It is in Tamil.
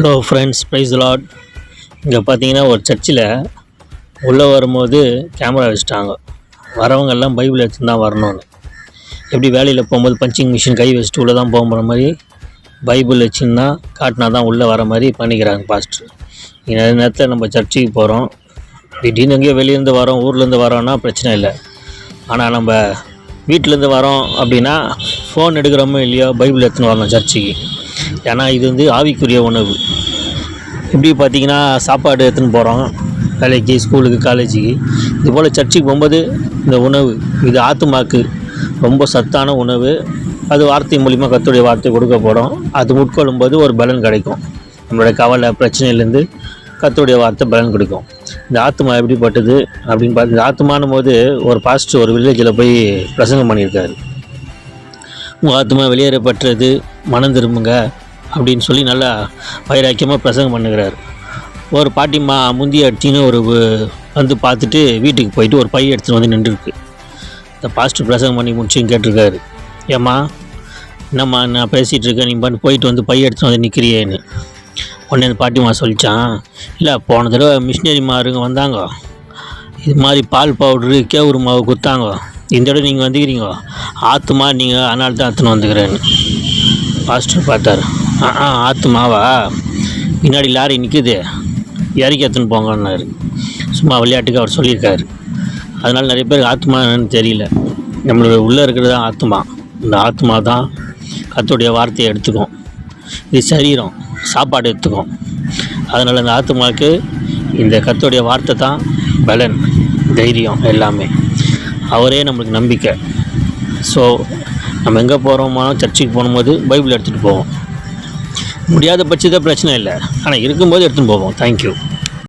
ஹலோ ஃப்ரெண்ட்ஸ் ப்ரைஸ் லாட் இங்கே பார்த்தீங்கன்னா ஒரு சர்ச்சில் உள்ளே வரும்போது கேமரா வச்சுட்டாங்க. வரவங்கெல்லாம் பைபிள் எடுத்துன்னு தான் வரணும்னு. எப்படி வேலையில் போகும்போது பஞ்சிங் மிஷின் கை வச்சுட்டு உள்ளே தான் போகிற மாதிரி பைபிள் வச்சுன்னா காட்டினா தான் உள்ளே வர மாதிரி பண்ணிக்கிறாங்க பாஸ்டர் நிறைய நேரத்தில் நம்ம சர்ச்சுக்கு போகிறோம் திடீர்னு எங்கேயோ வெளியேருந்து வரோம் ஊர்லேருந்து வரோன்னா பிரச்சனை இல்லை. ஆனால் நம்ம வீட்டிலேருந்து வரோம் அப்படின்னா ஃபோன் எடுக்கிறோமோ இல்லையோ பைபிள் எடுத்துன்னு வரணும் சர்ச்சுக்கு. ஏன்னா இது வந்து ஆவிக்குரிய உணவு. எப்படி பார்த்தீங்கன்னா சாப்பாடு எடுத்துன்னு போகிறோம் வேலைக்கு ஸ்கூலுக்கு காலேஜுக்கு. இது போல் சர்ச்சுக்கு போகும்போது இந்த உணவு இது ஆத்துமாக்கு. ரொம்ப சத்தான உணவு. அது வார்த்தை மூலிமா கத்துடைய வார்த்தை கொடுக்க போகிறோம் அது உட்கொள்ளும் போது ஒரு பலன் கிடைக்கும். நம்மளோட கவலை பிரச்சனையிலேருந்து கத்துடைய வார்த்தை பலன் கொடுக்கும். இந்த ஆத்மா எப்படிப்பட்டது அப்படின்னு பார்த்து இந்த ஆத்மானும் போது ஒரு பாஸ்ட் ஒரு வில்லேஜில் போய் பிரசங்கம் பண்ணியிருக்காரு. உங்கள் ஆத்மா வெளியேறப்பட்டது. மனம் திரும்புங்க அப்படின்னு சொல்லி நல்லா வைராக்கியமாக பிரசங்கம் பண்ணுகிறார். ஒரு பாட்டிம்மா முந்தி அடிச்சின்னு ஒரு வந்து பார்த்துட்டு வீட்டுக்கு போயிட்டு ஒரு பை எடுத்துன்னு வந்து நின்றுருக்கு. இந்த பாஸ்டர் பிரசங்கம் பண்ணி முடிச்சுன்னு கேட்டிருக்காரு. ஏம்மா என்னம்மா நான் பேசிகிட்டு இருக்கேன். நீ பண்ணி போயிட்டு வந்து பை எடுத்துன்னு வந்து நிற்கிறியேன்னு உடனே பாட்டிம்மா சொல்லிச்சான் இல்லை போன தடவை மிஷினரி மாருங்க வந்தாங்க. இது மாதிரி பால் பவுட்ரு கேவுரு மாவு கொடுத்தாங்க இந்த தடவை நீங்கள் வந்துக்கிறீங்க ஆத்துமா நீங்கள் அதனால தான் எடுத்துன்னு வந்துக்கிறேன்னு. பாஸ்டர் பார்த்தாரு. ஆ ஆ ஆத்துமாவா? பின்னாடி லாரி நிற்குது இறக்கி எடுத்துன்னு போங்கன்னாரு. சும்மா விளையாட்டுக்கு அவர் சொல்லியிருக்காரு. அதனால் நிறைய பேருக்கு ஆத்மா என்னன்னு தெரியல. நம்மளோட உள்ளே இருக்கிறது தான் ஆத்மா இந்த ஆத்மா தான் கத்துடைய வார்த்தையை எடுத்துக்கும். இது சரீரம் சாப்பாடு எடுத்துக்கும். அதனால் இந்த ஆத்மாவுக்கு இந்த கத்துடைய வார்த்தை தான் பலன் தைரியம் எல்லாமே. அவரே நம்மளுக்கு நம்பிக்கை. ஸோ நம்ம எங்கே போகிறோமோ சர்ச்சுக்கு போகும்போது பைபிள் எடுத்துகிட்டு போவோம். முடியாத பட்சத்தை பிரச்சனை இல்லை. ஆனால் இருக்கும்போது எடுத்துகிட்டு போவோம். தேங்க்யூ